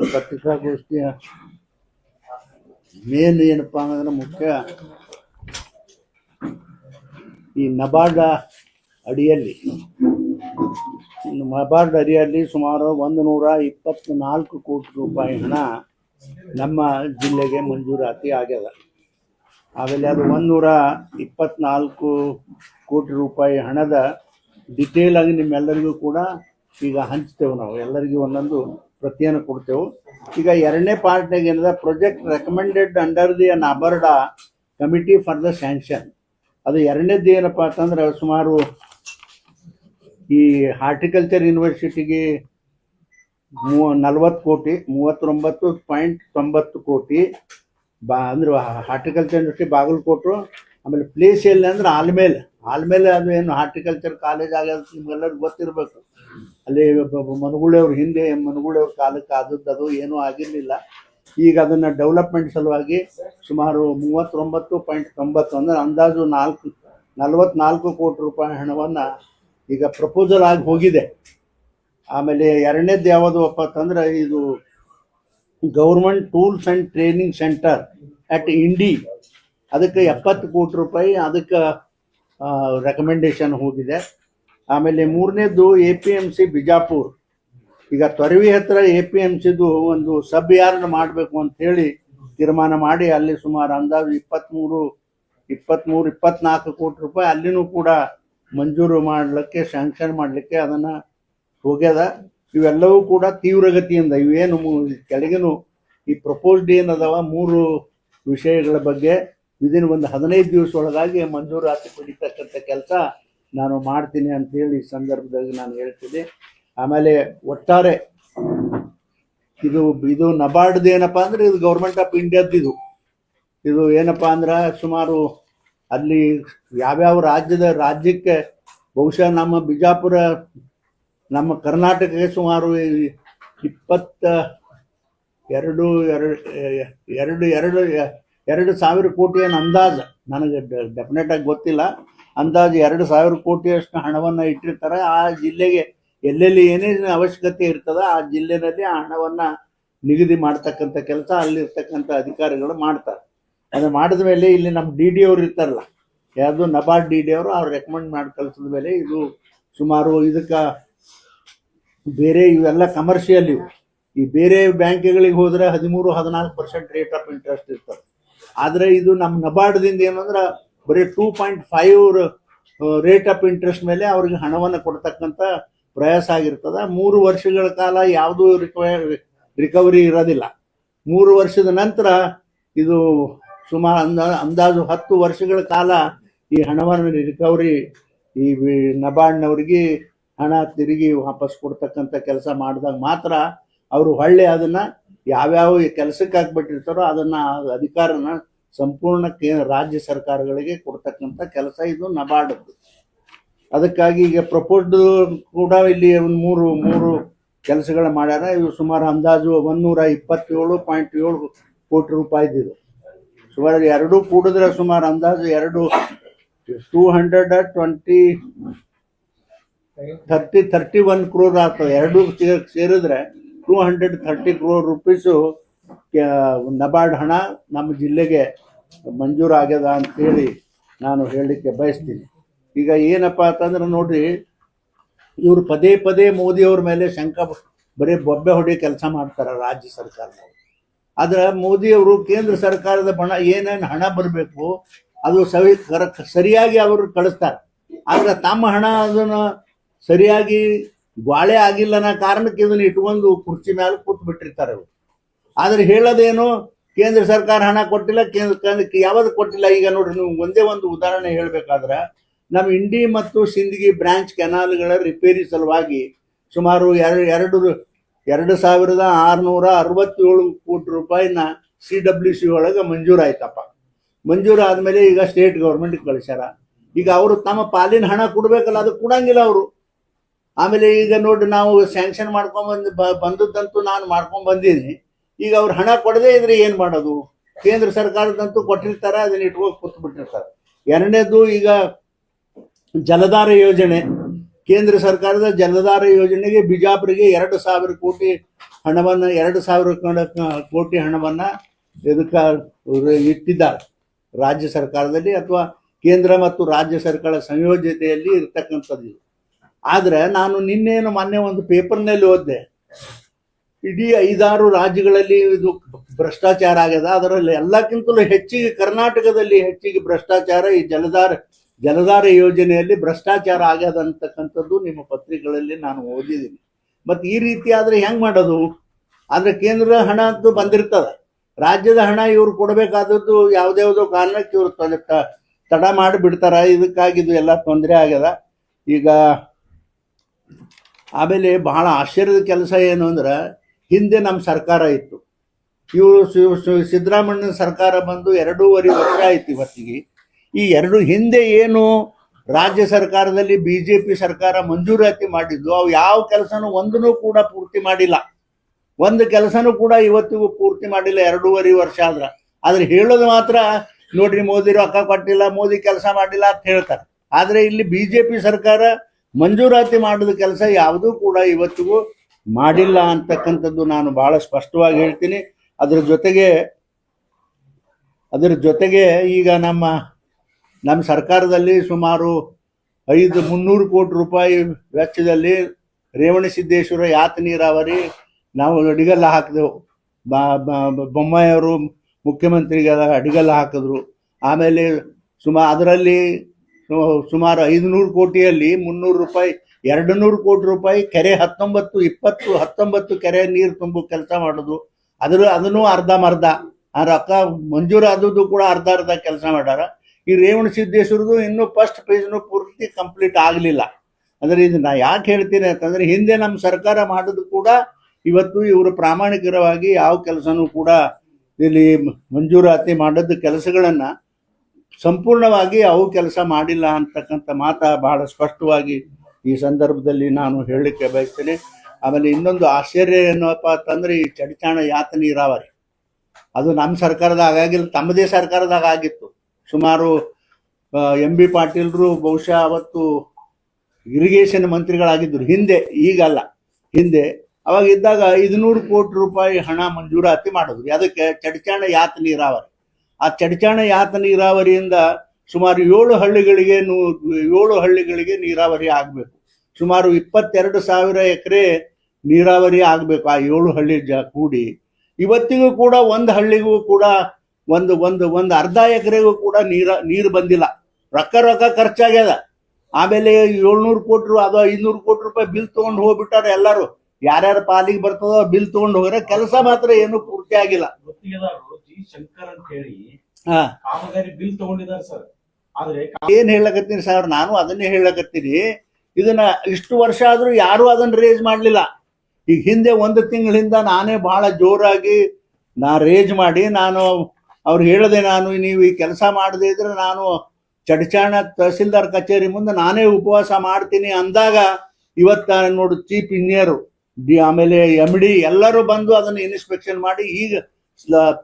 ಇದು ಪತ್ರಿಕಾಗೋಷ್ಠಿಯ ಮೇನ್ ಏನಪ್ಪ ಅಂದ್ರೆ ಮುಖ್ಯ. ಈ ನಬಾರ್ಡ ಅಡಿಯಲ್ಲಿ ನಬಾರ್ಡ್ ಅಡಿಯಲ್ಲಿ ಸುಮಾರು ಒಂದು ನೂರ ಇಪ್ಪತ್ನಾಲ್ಕು ಕೋಟಿ ರೂಪಾಯಿ ಹಣ ನಮ್ಮ ಜಿಲ್ಲೆಗೆ ಮಂಜೂರಾತಿ ಆಗ್ಯದ. ಆಮೇಲೆ ಅದು ಒಂದೂರ ಇಪ್ಪತ್ನಾಲ್ಕು ಕೋಟಿ ರೂಪಾಯಿ ಹಣದ ಡಿಟೇಲ್ ಆಗಿ ನಿಮ್ಮೆಲ್ಲರಿಗೂ ಕೂಡ ಈಗ ಹಂಚ್ತೇವೆ ನಾವು. ಎಲ್ಲರಿಗೂ ಒಂದೊಂದು ಪ್ರತಿಯನ್ನು ಕೊಡ್ತೇವೆ. ಈಗ ಎರಡನೇ ಪಾರ್ಟ್ನಾಗ ಏನದ? Project recommended under the NABARD committee for the sanction ಅದು ಎರಡನೇದ್ದು ಏನಪ್ಪ ಅಂತಂದ್ರೆ ಸುಮಾರು ಈ ಹಾರ್ಟಿಕಲ್ಚರ್ ಯೂನಿವರ್ಸಿಟಿಗೆ ಮೂವ, ನಲ್ವತ್ತು ಕೋಟಿ, ಮೂವತ್ತೊಂಬತ್ತು ಪಾಯಿಂಟ್ ತೊಂಬತ್ತು ಕೋಟಿ, ಬಾ, ಅಂದ್ರೆ ಹಾರ್ಟಿಕಲ್ಚರ್ ಯೂನಿವರ್ಸಿಟಿ ಬಾಗಲಕೋಟು ಆಮೇಲೆ ಪ್ಲೇಸ್ ಎಲ್ಲಿ ಅಂದ್ರೆ ಆಲ್ಮೇಲೆ. ಆಲ್ಮೇಲೆ ಅದು ಏನು ಹಾರ್ಟಿಕಲ್ಚರ್ ಕಾಲೇಜ್ ಆಗ್ಯದ ನಿಮ್ಗೆಲ್ಲರಿಗೂ ಗೊತ್ತಿರಬೇಕು. ಅಲ್ಲಿ ಮನಗುಳಿಯವ್ರ ಹಿಂದೆ ಮನಗುಳಿಯವ್ರ ಕಾಲಕ್ಕೆ ಆದದ್ದು ಅದು ಏನೂ ಆಗಿರಲಿಲ್ಲ. ಈಗ ಅದನ್ನ ಡೆವಲಪ್ಮೆಂಟ್ ಸಲುವಾಗಿ ಸುಮಾರು ಮೂವತ್ತೊಂಬತ್ತು ಪಾಯಿಂಟ್ ತೊಂಬತ್ತು ಅಂದ್ರೆ ಅಂದಾಜು ನಾಲ್ಕು, ನಲವತ್ನಾಲ್ಕು ಕೋಟಿ ರೂಪಾಯಿ ಹಣವನ್ನ ಈಗ ಪ್ರಪೋಸಲ್ ಆಗಿ ಹೋಗಿದೆ. ಆಮೇಲೆ ಎರಡನೇದು ಯಾವುದು ಅಪ್ಪ ಅಂತಂದ್ರೆ ಇದು government tools and training centre at Indi ಅದಕ್ಕೆ ಎಪ್ಪತ್ತು ಕೋಟಿ ರೂಪಾಯಿ ಅದಕ್ಕೆ ರೆಕಮೆಂಡೇಶನ್ ಹೋಗಿದೆ. ಆಮೇಲೆ ಮೂರನೇದು A P M C Bijapur. ಈಗ ತೊರವಿ ಹತ್ರ ಎ ಪಿ ಎಂ ಸಿದು ಒಂದು ಸಬ್ ಯಾರ್ಡ್ ಮಾಡಬೇಕು ಅಂತ ಹೇಳಿ ತೀರ್ಮಾನ ಮಾಡಿ ಅಲ್ಲಿ ಸುಮಾರು ಅಂದಾಜು ಇಪ್ಪತ್ತ್ಮೂರು ಇಪ್ಪತ್ತ್ಮೂರು ಇಪ್ಪತ್ನಾಲ್ಕು ಕೋಟಿ ರೂಪಾಯಿ ಅಲ್ಲಿನೂ ಕೂಡ ಮಂಜೂರು ಮಾಡಲಿಕ್ಕೆ ಸ್ಯಾಂಕ್ಷನ್ ಮಾಡಲಿಕ್ಕೆ ಅದನ್ನು ಹೋಗ್ಯದ. ಇವೆಲ್ಲವೂ ಕೂಡ ತೀವ್ರಗತಿಯಿಂದ ಇವೇನು ಕೆಳಗಿನೂ ಕೆಳಗಿನ ಈ ಪ್ರಪೋಸ್ಡ್ ಏನದವ ಮೂರು ವಿಷಯಗಳ ಬಗ್ಗೆ ವಿದಿನ್ ಒಂದು ಹದಿನೈದು ದಿವಸ ಒಳಗಾಗಿ ಮಂಜೂರಾತಿ ಪಡಿತಕ್ಕಂಥ ಕೆಲಸ ನಾನು ಮಾಡ್ತೀನಿ ಅಂತ ಹೇಳಿ ಈ ಸಂದರ್ಭದಲ್ಲಿ ನಾನು ಹೇಳ್ತೀನಿ ಆಮೇಲೆ ಒಟ್ಟಾರೆ ಇದು ಇದು ನಬಾರ್ಡ್ದು ಏನಪ್ಪ ಅಂದ್ರೆ ಇದು ಗೌರ್ಮೆಂಟ್ ಆಫ್ ಇಂಡಿಯಾದ್ದು ಇದು. ಇದು ಏನಪ್ಪ ಅಂದ್ರೆ ಸುಮಾರು ಅಲ್ಲಿ ಯಾವ್ಯಾವ ರಾಜ್ಯದ ರಾಜ್ಯಕ್ಕೆ ಬಹುಶಃ ನಮ್ಮ ಬಿಜಾಪುರ, ನಮ್ಮ ಕರ್ನಾಟಕಕ್ಕೆ ಸುಮಾರು ಇಪ್ಪತ್ತ ಎರಡು ಎರಡು ಎರಡು ಎರಡು ಎರಡು ಸಾವಿರ ಕೋಟಿ ಏನು ಅಂದಾಜು, ನನಗೆ ಡೆಫಿನೆಟ್ ಆಗಿ ಗೊತ್ತಿಲ್ಲ. ಅಂದಾಜು ಎರಡು ಸಾವಿರ ಕೋಟಿಯಷ್ಟು ಹಣವನ್ನು ಇಟ್ಟಿರ್ತಾರೆ. ಆ ಜಿಲ್ಲೆಗೆ ಎಲ್ಲೆಲ್ಲಿ ಏನೇನು ಅವಶ್ಯಕತೆ ಇರ್ತದ ಆ ಜಿಲ್ಲೆನಲ್ಲಿ ಆ ಹಣವನ್ನು ನಿಗದಿ ಮಾಡ್ತಕ್ಕಂಥ ಕೆಲಸ, ಅಲ್ಲಿರ್ತಕ್ಕಂಥ ಅಧಿಕಾರಿಗಳು ಮಾಡ್ತಾರೆ. ಅದು ಮಾಡಿದ ಮೇಲೆ ಇಲ್ಲಿ ನಮ್ಮ ಡಿ ಡಿ ಅವ್ರು ಇರ್ತಾರಲ್ಲ ಯಾವುದು ನಬಾರ್ಡ್ ಡಿ ಡಿ ಅವರು, ಅವ್ರು ರೆಕಮೆಂಡ್ ಮಾಡಿ ಕಳಿಸಿದ ಮೇಲೆ ಇದು ಸುಮಾರು ಇದಕ್ಕೆ ಬೇರೆ ಇವೆಲ್ಲ ಕಮರ್ಷಿಯಲ್ ಇವು. ಈ ಬೇರೆ ಬ್ಯಾಂಕ್ಗಳಿಗೆ ಹೋದರೆ ಹದಿಮೂರು, ಹದಿನಾಲ್ಕು ಪರ್ಸೆಂಟ್ ರೇಟ್ ಆಫ್ ಇಂಟ್ರೆಸ್ಟ್ ಇರ್ತದೆ. ಆದರೆ ಇದು ನಮ್ಮ ನಬಾರ್ಡ್ದಿಂದ ಏನಂದ್ರೆ ಬರೀ two point five rate of interest ಮೇಲೆ ಅವ್ರಿಗೆ ಹಣವನ್ನು ಕೊಡ್ತಕ್ಕಂಥ ಪ್ರಯಾಸ ಆಗಿರ್ತದೆ. ಮೂರು ವರ್ಷಗಳ ಕಾಲ ಯಾವುದೂ ರಿಕ್ವೈರ್ ಇರೋದಿಲ್ಲ. ಮೂರು ವರ್ಷದ ನಂತರ ಇದು ಸುಮಾರು ಅಂದ, ಅಂದಾಜು ಹತ್ತು ವರ್ಷಗಳ ಕಾಲ ಈ ಹಣವನ್ನು ರಿಕವರಿ ಈ ನಬಾರ್ಡ್ನವ್ರಿಗೆ ಹಣ ತಿರುಗಿ ವಾಪಸ್ ಕೊಡ್ತಕ್ಕಂಥ ಕೆಲಸ ಮಾಡಿದಾಗ ಮಾತ್ರ ಅವರು ಹೊಳ್ಳೆ ಅದನ್ನ ಯಾವ್ಯಾವ ಕೆಲಸಕ್ಕೆ ಹಾಕ್ಬಿಟ್ಟಿರ್ತಾರೋ ಅದನ್ನ ಅಧಿಕಾರನ ಸಂಪೂರ್ಣ ಕೇ, ರಾಜ್ಯ ಸರ್ಕಾರಗಳಿಗೆ ಕೊಡ್ತಕ್ಕಂಥ ಕೆಲಸ ಇದು ನಬಾರ್ಡದ್ದು. ಅದಕ್ಕಾಗಿ ಈಗ ಪ್ರಪೋಸ್ಡ್ ಕೂಡ ಇಲ್ಲಿ ಒಂದು ಮೂರು ಮೂರು ಕೆಲಸಗಳ ಮಾಡ್ಯಾರ. ಇವು ಸುಮಾರು ಅಂದಾಜು ಒಂದೂರ ಇಪ್ಪತ್ತೇಳು ಪಾಯಿಂಟ್ ಏಳು ಕೋಟಿ ರೂಪಾಯಿದಿದೆ ಸುಮಾರು ಎರಡು ಕೂಡಿದ್ರೆ ಸುಮಾರು ಅಂದಾಜು ಎರಡು two hundred twenty thirty thirty one crore ಆಗ್ತದೆ. ಎರಡು ಸೇರ್ ಸೇರಿದ್ರೆ two hundred thirty crore rupees NABARD ಹಣ ನಮ್ಮ ಜಿಲ್ಲೆಗೆ ಮಂಜೂರು ಆಗ್ಯದ ಅಂತೇಳಿ ನಾನು ಹೇಳಲಿಕ್ಕೆ ಬಯಸ್ತೀನಿ. ಈಗ ಏನಪ್ಪ ಅಂತಂದ್ರೆ ನೋಡ್ರಿ, ಇವರು ಪದೇ ಪದೇ ಮೋದಿಯವ್ರ ಮೇಲೆ ಶಂಕ ಬರೀ ಬೊಬ್ಬೆ ಹೊಡಿ ಕೆಲಸ ಮಾಡ್ತಾರೆ ರಾಜ್ಯ ಸರ್ಕಾರದವರು. ಆದ್ರೆ ಮೋದಿಯವರು ಕೇಂದ್ರ ಸರ್ಕಾರದ ಬಣ ಏನೇನು ಹಣ ಬರಬೇಕು, ಅದು ಸವಿ ಸರಿಯಾಗಿ ಅವರು ಕಳಿಸ್ತಾರೆ. ಆದ್ರೆ ತಮ್ಮ ಹಣ ಅದನ್ನು ಸರಿಯಾಗಿ ಗ್ವಾಳೆ ಆಗಿಲ್ಲ ಅನ್ನೋ ಕಾರಣಕ್ಕೆ ಇದನ್ನ ಇಟ್ಕೊಂಡು ಕುರ್ಚಿ ಮೇಲೆ ಕೂತ್ ಬಿಟ್ಟಿರ್ತಾರೆ ಅವರು ಆದ್ರೆ ಹೇಳೋದೇನು, ಕೇಂದ್ರ ಸರ್ಕಾರ ಹಣ ಕೊಟ್ಟಿಲ್ಲ, ಕೇಂದ್ರ ಯಾವ್ದು ಕೊಟ್ಟಿಲ್ಲ? ಈಗ ನೋಡ್ರಿ ನೀವು ಒಂದೇ ಒಂದು ಉದಾಹರಣೆ ಹೇಳ್ಬೇಕಾದ್ರೆ ನಮ್ಮ ಇಂಡಿ ಮತ್ತು ಸಿಂದಗಿ ಬ್ರಾಂಚ್ ಕೆನಾಲ್ಗಳ ರಿಪೇರಿ ಸಲುವಾಗಿ ಸುಮಾರು ಎರಡು ಎರಡು ಎರಡು ಸಾವಿರದ ಆರುನೂರ ಅರವತ್ತೇಳು ಕೋಟಿ ರೂಪಾಯಿನ ಸಿ ಡಬ್ಲ್ಯೂ ಸಿ ಒಳಗೆ ಮಂಜೂರಾಯ್ತಪ್ಪ ಮಂಜೂರು ಆದಮೇಲೆ ಈಗ ಸ್ಟೇಟ್ ಗೌರ್ಮೆಂಟ್ಗೆ ಕಳಿಸ್ಯಾರ. ಈಗ ಅವರು ತಮ್ಮ ಪಾಲಿನ ಹಣ ಕೊಡ್ಬೇಕಲ್ಲ, ಅದು ಕೊಡಂಗಿಲ್ಲ ಅವರು. ಆಮೇಲೆ ಈಗ ನೋಡಿ, ನಾವು ಸ್ಯಾಂಕ್ಷನ್ ಮಾಡ್ಕೊಂಡ್ಬಂದು ಬಂದದ್ದಂತೂ ನಾನು ಮಾಡ್ಕೊಂಡ್ ಬಂದೀನಿ. ಈಗ ಅವ್ರು ಹಣ ಕೊಡದೇ ಇದ್ರೆ ಏನು ಮಾಡೋದು? ಕೇಂದ್ರ ಸರ್ಕಾರದಂತೂ ಕೊಟ್ಟಿರ್ತಾರೆ, ಅದನ್ನ ಇಟ್ಕೊಂಡು ಕೂತ್ ಬಿಟ್ಟಿರ್ತಾರೆ ಎರಡನೇದು ಈಗ ಜಲಧಾರ ಯೋಜನೆ. ಕೇಂದ್ರ ಸರ್ಕಾರದ ಜಲಧಾರ ಯೋಜನೆಗೆ ಬಿಜಾಪುರಿಗೆ ಎರಡು ಸಾವಿರ ಕೋಟಿ ಹಣವನ್ನ, ಎರಡು ಸಾವಿರ ಕೋಟಿ ಹಣವನ್ನ ಇದಕ್ಕ ಇಟ್ಟಿದ್ದಾರೆ. ರಾಜ್ಯ ಸರ್ಕಾರದಲ್ಲಿ ಅಥವಾ ಕೇಂದ್ರ ಮತ್ತು ರಾಜ್ಯ ಸರ್ಕಾರ ಸಂಯೋಜ್ಯತೆಯಲ್ಲಿ ಇರ್ತಕ್ಕಂಥದ್ದು. ಆದ್ರೆ ನಾನು ನಿನ್ನೇನು ಮೊನ್ನೆ ಒಂದು ಪೇಪರ್ನಲ್ಲಿ ಓದಿದೆ. ಇಡೀ ಐದಾರು ರಾಜ್ಯಗಳಲ್ಲಿ ಇದು ಭ್ರಷ್ಟಾಚಾರ ಆಗ್ಯದ. ಅದರಲ್ಲಿ ಎಲ್ಲಕ್ಕಿಂತಲೂ ಹೆಚ್ಚಿಗೆ ಕರ್ನಾಟಕದಲ್ಲಿ ಹೆಚ್ಚಿಗೆ ಭ್ರಷ್ಟಾಚಾರ ಈ ಜಲಧಾರ ಜಲಧಾರ ಯೋಜನೆಯಲ್ಲಿ ಭ್ರಷ್ಟಾಚಾರ ಆಗ್ಯದ ಅಂತಕ್ಕಂಥದ್ದು ನಿಮ್ಮ ಪತ್ರಿಕೆಗಳಲ್ಲಿ ನಾನು ಓದಿದ್ದೀನಿ. ಮತ್ತೆ ಈ ರೀತಿ ಆದರೆ ಹೆಂಗೆ ಮಾಡೋದು? ಆದ್ರೆ ಕೇಂದ್ರದ ಹಣ ಅಂತೂ ಬಂದಿರ್ತದೆ. ರಾಜ್ಯದ ಹಣ ಇವ್ರು ಕೊಡಬೇಕಾದದ್ದು ಯಾವ್ದ್ಯಾವ್ದೋ ಕಾರಣಕ್ಕೆ ಇವ್ರು ತಡ ಮಾಡಿಬಿಡ್ತಾರೆ. ಇದಕ್ಕಾಗಿ ಇದು ಎಲ್ಲ ತೊಂದರೆ ಆಗ್ಯದ. ಈಗ ಆಮೇಲೆ ಬಹಳ ಆಶ್ಚರ್ಯದ ಕೆಲಸ ಏನು ಅಂದ್ರೆ, ಹಿಂದೆ ನಮ್ಮ ಸರ್ಕಾರ ಇತ್ತು. ಇವರು ಸಿದ್ದರಾಮಯ್ಯನ ಸರ್ಕಾರ ಬಂದು ಎರಡೂವರೆ ವರ್ಷ ಆಯ್ತು ಇವತ್ತಿಗೆ. ಈ ಎರಡು ಹಿಂದೆ ಏನು ರಾಜ್ಯ ಸರ್ಕಾರದಲ್ಲಿ ಬಿ ಜೆ ಪಿ ಸರ್ಕಾರ ಮಂಜೂರಾತಿ ಮಾಡಿದ್ದು ಅವು ಯಾವ ಕೆಲಸನೂ ಒಂದನ್ನು ಕೂಡ ಪೂರ್ತಿ ಮಾಡಿಲ್ಲ. ಒಂದು ಕೆಲಸನೂ ಕೂಡ ಇವತ್ತಿಗೂ ಪೂರ್ತಿ ಮಾಡಿಲ್ಲ, ಎರಡೂವರೆ ವರ್ಷ ಆದ್ರ. ಆದ್ರೆ ಹೇಳೋದು ಮಾತ್ರ, ನೋಡ್ರಿ ಮೋದಿ ರೊಕ್ಕ ಕೊಟ್ಟಿಲ್ಲ, ಮೋದಿ ಕೆಲಸ ಮಾಡಿಲ್ಲ ಅಂತ ಹೇಳ್ತಾರೆ. ಆದ್ರೆ ಇಲ್ಲಿ ಬಿ ಸರ್ಕಾರ ಮಂಜೂರಾತಿ ಮಾಡಿದ ಕೆಲಸ ಯಾವುದೂ ಕೂಡ ಇವತ್ತಿಗೂ ಮಾಡಿಲ್ಲ ಅಂತಕ್ಕಂಥದ್ದು ನಾನು ಬಹಳ ಸ್ಪಷ್ಟವಾಗಿ ಹೇಳ್ತೀನಿ. ಅದರ ಜೊತೆಗೆ ಅದರ ಜೊತೆಗೆ ಈಗ ನಮ್ಮ ನಮ್ಮ ಸರ್ಕಾರದಲ್ಲಿ ಸುಮಾರು ಐದು ಮುನ್ನೂರು ಕೋಟಿ ರೂಪಾಯಿ ವೆಚ್ಚದಲ್ಲಿ ರೇವಣಸಿದ್ದೇಶ್ವರ ಯಾತ ನೀರಾವರಿ ನಾವು ಅಡಿಗಲ್ಲ ಹಾಕಿದೆವು. ಬೊಮ್ಮಾಯಿಯವರು ಮುಖ್ಯಮಂತ್ರಿಗೆ ಅಡಿಗಲ್ಲ ಹಾಕಿದ್ರು. ಆಮೇಲೆ ಸುಮಾ ಅದರಲ್ಲಿ ಸುಮಾರು ಐದುನೂರು ಕೋಟಿಯಲ್ಲಿ ಮುನ್ನೂರು ರೂಪಾಯಿ ಎರಡು ನೂರು ಕೋಟಿ ರೂಪಾಯಿ ಕೆರೆ ಹತ್ತೊಂಬತ್ತು, ಇಪ್ಪತ್ತು, ಹತ್ತೊಂಬತ್ತು ಕೆರೆ ನೀರು ತುಂಬು ಕೆಲಸ ಮಾಡೋದು ಅದ್ರ, ಅದನ್ನು ಮರ್ಧ. ಆ ರೊಕ್ಕ ಮಂಜೂರು ಆದದ್ದು ಕೂಡ ಅರ್ಧ ಅರ್ಧ ಕೆಲಸ ಮಾಡ್ಯಾರ. ಈ ರೇವಣ ಸಿದ್ದೇಶ್ವರದು ಇನ್ನೂ ಫಸ್ಟ್ ಪೇಜ್ನು ಪೂರ್ತಿ ಕಂಪ್ಲೀಟ್ ಆಗಲಿಲ್ಲ. ಅಂದರೆ ಇದು ನಾ ಯಾಕೆ ಹೇಳ್ತೀನಿ ಅಂತಂದ್ರೆ ಹಿಂದೆ ನಮ್ಮ ಸರ್ಕಾರ ಮಾಡೋದು ಕೂಡ ಇವತ್ತು ಇವರು ಪ್ರಾಮಾಣಿಕರವಾಗಿ ಯಾವ ಕೆಲಸನೂ ಕೂಡ ಇಲ್ಲಿ ಮಂಜೂರಾತಿ ಮಾಡೋದು ಕೆಲಸಗಳನ್ನ ಸಂಪೂರ್ಣವಾಗಿ ಅವು ಕೆಲಸ ಮಾಡಿಲ್ಲ ಅಂತಕ್ಕಂಥ ಮಾತ ಬಹಳ ಸ್ಪಷ್ಟವಾಗಿ ಈ ಸಂದರ್ಭದಲ್ಲಿ ನಾನು ಹೇಳಲಿಕ್ಕೆ ಬಯಸ್ತೇನೆ. ಆಮೇಲೆ ಇನ್ನೊಂದು ಆಶ್ಚರ್ಯ ಏನಪ್ಪ ಅಂತಂದ್ರೆ ಈ ಚಡಿಚಾಣ ಯಾತ ನೀರಾವರಿ. ಅದು ನಮ್ಮ ಸರ್ಕಾರದಾಗ ಆಗಿಲ್ಲ ತಮ್ಮದೇ ಸರ್ಕಾರದಾಗ ಆಗಿತ್ತು. ಸುಮಾರು ಎಂ ಬಿ ಪಾಟೀಲ್ರು ಬಹುಶಃ ಅವತ್ತು ಇರಿಗೇಷನ್ ಮಂತ್ರಿಗಳಾಗಿದ್ದರು. ಹಿಂದೆ, ಈಗಲ್ಲ. ಹಿಂದೆ. ಅವಾಗ ಇದ್ದಾಗ ಐದುನೂರು ಕೋಟಿ ರೂಪಾಯಿ ಹಣ ಮಂಜೂರಾತಿ ಮಾಡಿದ್ರು. ಅದಕ್ಕೆ ಚಡಿಚಾಣ ಯಾತ ನೀರಾವರಿ. ಆ ಚಡಚಾಣ ಯಾತ ನೀರಾವರಿಯಿಂದ ಸುಮಾರು ಏಳು ಹಳ್ಳಿಗಳಿಗೆ ನೂ- ಏಳು ಹಳ್ಳಿಗಳಿಗೆ ನೀರಾವರಿ ಆಗಬೇಕು. ಸುಮಾರು ಇಪ್ಪತ್ತೆರಡು ಸಾವಿರ ಎಕರೆ ನೀರಾವರಿ ಆಗಬೇಕು ಆ ಏಳು ಹಳ್ಳಿ ಜ, ಕೂಡಿ. ಇವತ್ತಿಗೂ ಕೂಡ ಒಂದು ಹಳ್ಳಿಗೂ ಕೂಡ ಒಂದು ಒಂದು ಒಂದು ಅರ್ಧ ಎಕರೆಗೂ ಕೂಡ ನೀರ, ನೀರು ಬಂದಿಲ್ಲ. ರೊಕ್ಕ ರೊಕ್ಕ ಖರ್ಚಾಗ್ಯದ. ಆಮೇಲೆ ಏಳ್ನೂರು ಕೋಟಿ ರೂ- ಅದು ಐನೂರು ಕೋಟಿ ರೂಪಾಯಿ ಬಿಲ್ ತಗೊಂಡು ಹೋಗ್ಬಿಟ್ಟಾರೆ ಎಲ್ಲರೂ. ಯಾರ್ಯಾರ ಪಾಲಿಗೆ ಬರ್ತದೋ ಬಿಲ್ ತಗೊಂಡು ಹೋಗ್ರೆ ಕೆಲಸ ಮಾತ್ರ ಏನು ಪೂರ್ತಿ ಆಗಿಲ್ಲ. ಶಂಕರ್ ಅಂತ ಹೇಳಿ ಹಾ. ಕಾಮಗಾರಿ ಬಿಲ್ ತಗೊಂಡಿದ್ದಾರೆ ಸರ್. ಆದ್ರೆ ಏನ್ ಹೇಳಕತ್ತೀನಿ ಸರ್ ನಾನು ಅದನ್ನೇ ಹೇಳಕತ್ತೀನಿ. ಇದನ್ನ ಇಷ್ಟು ವರ್ಷ ಆದ್ರೂ ಯಾರು ಅದನ್ನ ರೇಜ್ ಮಾಡ್ಲಿಲ್ಲ. ಈಗ ಹಿಂದೆ ಒಂದು ತಿಂಗಳಿಂದ ನಾನೇ ಬಹಳ ಜೋರಾಗಿ ನಾ ರೇಜ್ ಮಾಡಿ ನಾನು ಅವ್ರು ಹೇಳದೆ ನಾನು ನೀವು ಈ ಕೆಲಸ ಮಾಡದೇ ಇದ್ರೆ ನಾನು ಚಡಚಾಣ ತಹಸೀಲ್ದಾರ್ ಕಚೇರಿ ಮುಂದೆ ನಾನೇ ಉಪವಾಸ ಮಾಡ್ತೀನಿ ಅಂದಾಗ ಇವತ್ತ ನೋಡು ಚೀಫ್ ಇಂಜಿನಿಯರ್ ಡಿ ಆಮೇಲೆ ಎಂ ಡಿ ಎಲ್ಲರೂ ಬಂದು ಅದನ್ನ ಇನ್ಸ್ಪೆಕ್ಷನ್ ಮಾಡಿ ಈಗ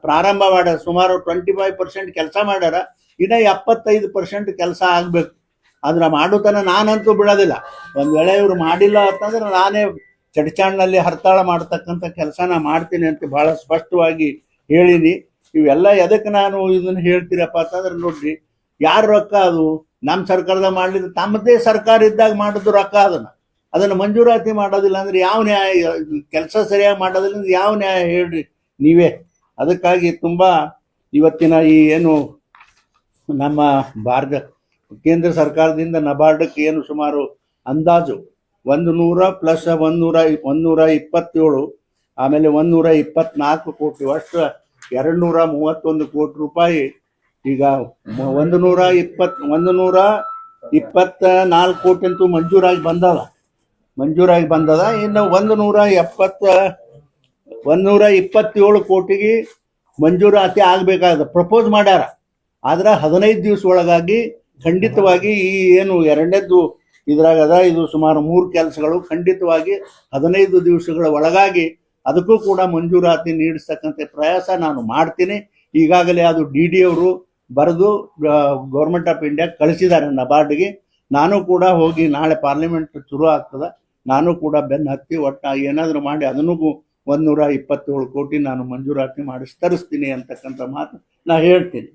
ಪ್ರಾರಂಭ ಮಾಡ್ಯಾರ ಸುಮಾರು ಟ್ವೆಂಟಿ ಫೈವ್ ಪರ್ಸೆಂಟ್ ಕೆಲಸ ಮಾಡ್ಯಾರ, ಇನ್ನ ಎಪ್ಪತ್ತೈದು ಪರ್ಸೆಂಟ್ ಕೆಲಸ ಆಗ್ಬೇಕು. ಅದ್ರ ಮಾಡೋತನ ನಾನಂತೂ ಬಿಡೋದಿಲ್ಲ. ಒಂದು ವೇಳೆ ಇವ್ರು ಮಾಡಿಲ್ಲ ಅಂತಂದ್ರೆ ನಾನೇ ಚಡಚಾಣ್ನಲ್ಲಿ ಹರ್ತಾಳ ಮಾಡ್ತಕ್ಕಂಥ ಕೆಲಸನ ಮಾಡ್ತೀನಿ ಅಂತ ಬಹಳ ಸ್ಪಷ್ಟವಾಗಿ ಹೇಳಿನಿ. ಇವೆಲ್ಲ ಎದಕ್ಕೆ ನಾನು ಇದನ್ನು ಹೇಳ್ತೀರಪ್ಪ ಅಂತಂದ್ರೆ ನೋಡ್ರಿ, ಯಾರ ರೊಕ್ಕ ಅದು? ನಮ್ಮ ಸರ್ಕಾರದ ಮಾಡಲಿದ್ದು ತಮ್ಮದೇ ಸರ್ಕಾರ ಇದ್ದಾಗ ಮಾಡಿದ್ದು ರೊಕ್ಕ ಅದನ್ನು. ಅದನ್ನು ಮಂಜೂರಾತಿ ಮಾಡೋದಿಲ್ಲ ಅಂದ್ರೆ ಯಾವ ನ್ಯಾಯ, ಕೆಲಸ ಸರಿಯಾಗಿ ಮಾಡೋದಿಲ್ಲ ಯಾವ ನ್ಯಾಯ ಹೇಳ್ರಿ ನೀವೇ. ಅದಕ್ಕಾಗಿ ತುಂಬ ಇವತ್ತಿನ ಈ ಏನು ನಮ್ಮ ಭಾರತ, ಕೇಂದ್ರ ಸರ್ಕಾರದಿಂದ ನಬಾರ್ಡಕ್ಕೆ ಏನು ಸುಮಾರು ಅಂದಾಜು ಒಂದು ನೂರ ಪ್ಲಸ್ ಒಂದು ನೂರ ಒಂದು ನೂರ ಇಪ್ಪತ್ತೇಳು, ಆಮೇಲೆ ಒಂದು ನೂರ ಇಪ್ಪತ್ನಾಲ್ಕು ಕೋಟಿ ವರ್ಷ ಎರಡು ನೂರ ಮೂವತ್ತೊಂದು ಕೋಟಿ ರೂಪಾಯಿ ಈಗ ಒಂದು ನೂರ ಇಪ್ಪತ್ ಒಂದು ನೂರ ಇಪ್ಪತ್ತ ನಾಲ್ಕು ಕೋಟಿ ಅಂತೂ ಮಂಜೂರಾಗಿ ಬಂದದ. ಮಂಜೂರಾಗಿ ಬಂದದ. ಇನ್ನು ಒಂದು ನೂರ ಎಪ್ಪತ್ತ ಒಂದು ನೂರ ಇಪ್ಪತ್ತೇಳು ಕೋಟಿಗೆ ಮಂಜೂರಾತಿ ಆಗ್ಬೇಕಾದ ಪ್ರಪೋಸ್ ಮಾಡ್ಯಾರ. ಆದ್ರೆ ಹದಿನೈದು ದಿವಸ ಒಳಗಾಗಿ ಖಂಡಿತವಾಗಿ ಈ ಏನು ಎರಡನೇದ್ದು ಇದ್ರಾಗ ಅದ. ಇದು ಸುಮಾರು ಮೂರು ಕೆಲಸಗಳು. ಖಂಡಿತವಾಗಿ ಹದಿನೈದು ದಿವಸಗಳ ಒಳಗಾಗಿ ಅದಕ್ಕೂ ಕೂಡ ಮಂಜೂರಾತಿ ನೀಡಿಸ್ತಕ್ಕಂಥ ಪ್ರಯಾಸ ನಾನು ಮಾಡ್ತೀನಿ. ಈಗಾಗಲೇ ಅದು ಡಿ ಡಿ ಅವರು ಬರೆದು ಗೌರ್ಮೆಂಟ್ ಆಫ್ ಇಂಡಿಯಾ ಕಳಿಸಿದ್ದಾರೆ ನಬಾರ್ಡ್ಗೆ. ನಾನು ಕೂಡ ಹೋಗಿ ನಾಳೆ ಪಾರ್ಲಿಮೆಂಟ್ ಶುರು ಆಗ್ತದ. ನಾನು ಕೂಡ ಬೆನ್ನು ಹತ್ತಿ ಒಟ್ಟು ಏನಾದರೂ ಮಾಡಿ ಅದನ್ನೂ ಒಂದೂರ ಇಪ್ಪತ್ತೇಳು ಕೋಟಿ ನಾನು ಮಂಜೂರಾತಿ ಮಾಡಿಸಿ ತರಿಸ್ತೀನಿ ಅಂತಕ್ಕಂಥ ಮಾತು ನಾ ಹೇಳ್ತೀನಿ.